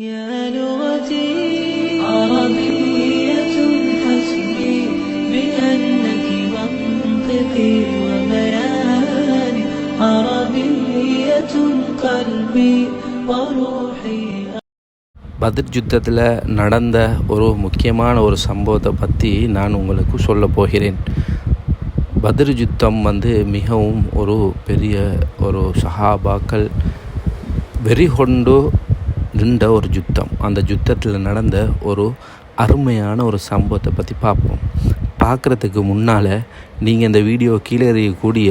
يا لغتي عربية حسبي بأنك منطقي وبياني عربية قلبي وروحي பத்ர் யுத்தத்தில் நடந்த ஒரு முக்கியமான ஒரு சம்பவத்தை பற்றி நான் உங்களுக்கு சொல்ல போகிறேன் பத்ர் யுத்தம் வந்து மிகவும் ஒரு பெரிய ஒரு சஹாபாக்கள் வெறி கொண்டு நின்ற ஒரு யுத்தம். அந்த யுத்தத்தில் நடந்த ஒரு அருமையான ஒரு சம்பவத்தை பற்றி பார்ப்போம். பார்க்குறதுக்கு முன்னால் நீங்கள் இந்த வீடியோ கீழே இருக்கக்கூடிய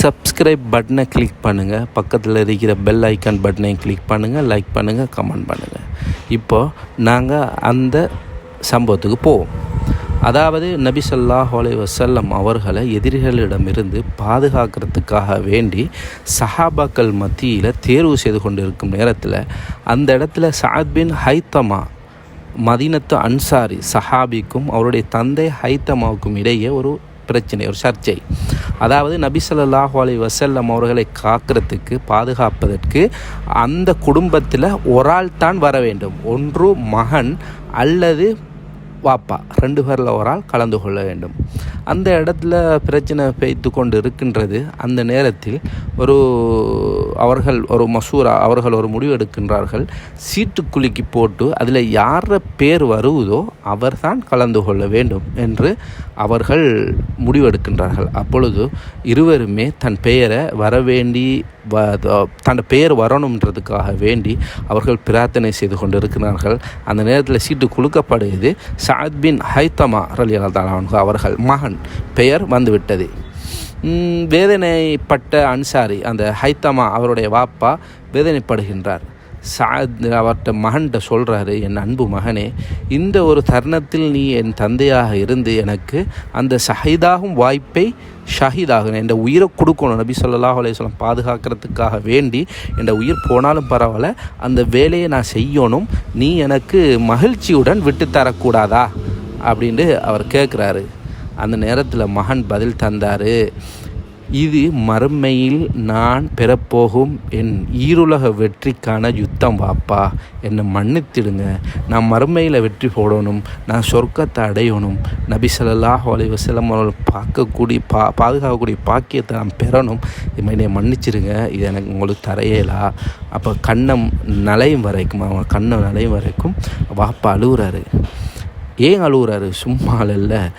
சப்ஸ்கிரைப் பட்டனை கிளிக் பண்ணுங்கள் பக்கத்தில் இருக்கிற பெல் ஐக்கான் பட்டனையும் கிளிக் பண்ணுங்கள் லைக் பண்ணுங்கள் கமெண்ட் பண்ணுங்கள் இப்போ நாங்கள் அந்த சம்பவத்துக்கு போவோம். அதாவது நபி சொல்லாஹ் வசல்லம் அவர்களை எதிரிகளிடமிருந்து பாதுகாக்கிறதுக்காக வேண்டி சஹாபாக்கள் மத்தியில் தேர்வு செய்து கொண்டிருக்கும் நேரத்தில் அந்த இடத்துல சாத் பின் ஹைத்தமா மதீனத்து அன்சாரி சஹாபிக்கும் அவருடைய தந்தை ஹைத்தமாவுக்கும் இடையே ஒரு பிரச்சனை ஒரு சர்ச்சை. அதாவது நபி ஸல்லல்லாஹு அலி வசல்லம் அவர்களை காக்கிறதுக்கு பாதுகாப்பதற்கு அந்த குடும்பத்தில் ஒரு ஆள் தான் வர வேண்டும். ஒன்று மகன் அல்லது வாப்பா. ரெண்டு பேரில் ஒரு ஆள் கலந்து கொள்ள வேண்டும். அந்த இடத்துல பிரச்சனை பெய்த்து கொண்டு இருக்கின்றது. அந்த நேரத்தில் ஒரு அவர்கள் ஒரு மசூரா அவர்கள் ஒரு முடிவு எடுக்கின்றார்கள். சீட்டு குலுக்கி போட்டு அதில் யார பேர் வருவதோ அவர்தான் கலந்து கொள்ள வேண்டும் என்று அவர்கள் முடிவெடுக்கின்றார்கள் அப்பொழுது இருவருமே தன் பெயரை வரவேண்டி தன் பெயர் வரணுன்றதுக்காக வேண்டி அவர்கள் பிரார்த்தனை செய்து கொண்டிருக்கிறார்கள். அந்த நேரத்தில் சீட்டு குலுக்கப்படுகிறது சாத் பின் ஹைத்தமா ரலியல்லாஹு அவர்கள் மகன் பெயர் வந்துவிட்டது. வேதனைப்பட்ட அன்சாரி அந்த ஹைத்தமா அவருடைய வாப்பா வேதனைப்படுகின்றார். சாத் அவர்கிட்ட மகன்கிட்ட சொல்கிறாரு என் அன்பு மகனே இந்த ஒரு தருணத்தில் நீ என் தந்தையாக இருந்து எனக்கு அந்த ஷஹீதாகும் வாய்ப்பை ஷஹீதாகணும் என் உயிரை கொடுக்கணும். நபி ஸல்லல்லாஹு அலையம் பாதுகாக்கிறதுக்காக வேண்டி என் உயிர் போனாலும் பரவாயில்ல அந்த வேலையை நான் செய்யணும். நீ எனக்கு மகிழ்ச்சியுடன் விட்டு தரக்கூடாதா? அப்படின்ட்டு அவர் கேட்குறாரு அந்த நேரத்தில் மகன் பதில் தந்தார். இது மறுமையில் நான் பெறப்போகும் என் ஈருலக வெற்றிக்கான யுத்தம் வாப்பா. என்னை மன்னித்திடுங்க. நான் மறுமையில் வெற்றி போடணும். நான் சொர்க்கத்தை அடையணும். நபி ஸல்லல்லாஹு அலைஹி அவர்கள் பார்க்கக்கூடிய பா பாதுகாக்கக்கூடிய பாக்கியத்தை நான் பெறணும். என்னை மன்னிச்சிடுங்க. இது எனக்கு உங்களுக்கு தரையலா அப்போ கண்ணம் நலையும் வரைக்கும் அவன் கண்ணம் நலையும் வரைக்கும் வாப்பா அழுகுறாரு ஏன் அழுகுறாரு சும்மா இல்ல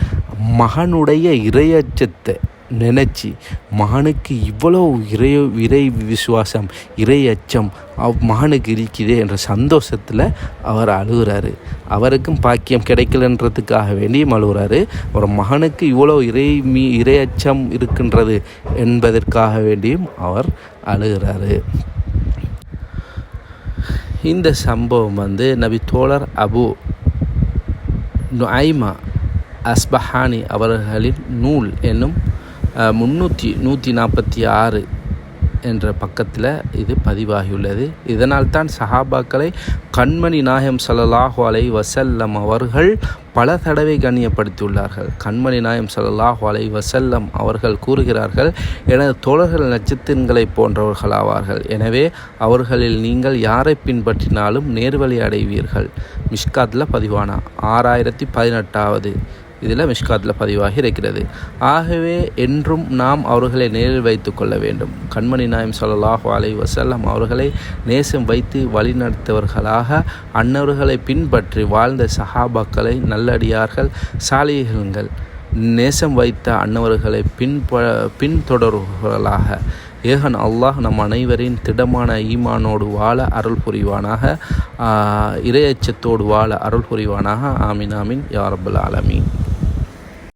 மகனுடைய இரையச்சத்தை நினச்சி மகனுக்கு இவ்வளோ இறை இறை விசுவாசம் இறை அச்சம் அவ் மகனுக்கு இருக்குதே என்ற சந்தோஷத்தில் அவர் அழுகிறாரு. அவருக்கும் பாக்கியம் கிடைக்கலன்றதுக்காக வேண்டியும் அழுகுறாரு. ஒரு மகனுக்கு இவ்வளோ இறை மீ இறை அச்சம் இருக்கின்றது என்பதற்காக வேண்டியும் அவர் அழுகிறாரு. இந்த சம்பவம் வந்து நபி தோழர் அபு நுஐமா அஸ்பஹானி அவர்களின் நூல் என்னும் முந்நூற்றி முன்னூற்றி நூற்றி நாற்பத்தி ஆறு என்ற பக்கத்தில் இது பதிவாகியுள்ளது. இதனால் தான் சஹாபாக்களை கண்மணி நாயம் ஸல்லல்லாஹு அலை வசல்லம் அவர்கள் பல தடவை கண்ணியப்படுத்தியுள்ளார்கள். கண்மணி நாயம் ஸல்லல்லாஹு அலை வசல்லம் அவர்கள் கூறுகிறார்கள் எனது தோழர்கள் நட்சத்திரங்களை போன்றவர்கள் ஆவார்கள் எனவே அவர்களில் நீங்கள் யாரை பின்பற்றினாலும் நேர்வழி அடைவீர்கள். மிஷ்காத்தில் பதிவானா ஆறாயிரத்தி பதினெட்டாவது இதில் மிஷ்காத்தில் பதிவாகி இருக்கிறது. ஆகவே என்றும் நாம் அவர்களை நேரில் வைத்து கொள்ள வேண்டும். கண்மணி நாயம் ஸல்லல்லாஹு அலை வசல்லம் அவர்களை நேசம் வைத்து வழிநடத்தவர்களாக அன்னவர்களை பின்பற்றி வாழ்ந்த சஹாபாக்களை நல்லடியார்கள் சாலிகங்கள் நேசம் வைத்த அன்னவர்களை பின்ப பின்தொடர்பவர்களாக ஏகன் அல்லாஹ் நம் அனைவரின் திடமான ஈமானோடு வாழ அருள் புரிவானாக. இரையச்சத்தோடு இறையச்சத்தோடு வாழ அருள் புரிவானாக. ஆமீன் ஆமீன். யாரபுல் ஆலமீன்.